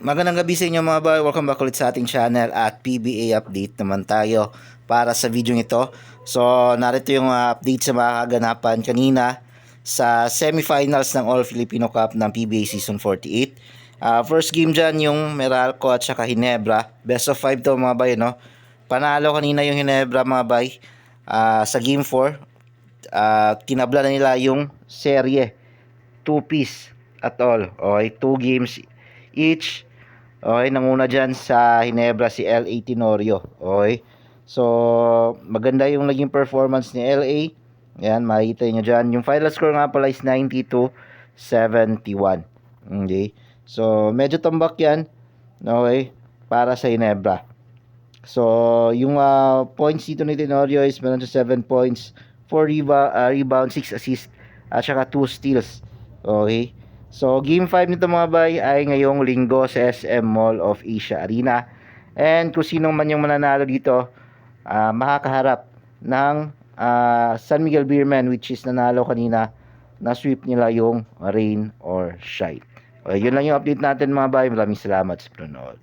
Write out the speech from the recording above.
Magandang gabi sa inyo mga boy. Welcome back ulit sa ating channel at PBA update naman tayo para sa video ito. So, narito yung uh, update sa mga kaganapan kanina sa semifinals ng All Filipino Cup ng PBA Season 48. Uh, first game dyan yung Meralco at saka Hinebra. Best of 5 to mga boy, no? Panalo kanina yung Hinebra mga boy uh, sa game 4. Uh, tinabla na nila yung serye. 2 piece at all. Okay, 2 games each. Okay, nanguna dyan sa Hinebra si LA Tenorio. Okay. So, maganda yung naging performance ni LA. Yan, makikita nyo dyan. Yung final score nga pala is 90 to 71. Okay. So, medyo tambak yan. Okay. Para sa Hinebra. So, yung uh, points dito ni Tenorio is meron siya 7 points, 4 reba- uh, rebound, 6 assists, at saka 2 steals. Okay. So, game 5 nito mga bay ay ngayong linggo sa SM Mall of Asia Arena. And kung sino man yung mananalo dito, uh, makakaharap ng uh, San Miguel Beerman which is nanalo kanina na sweep nila yung rain or shine. Okay, yun lang yung update natin mga bay. Maraming salamat sa panonood.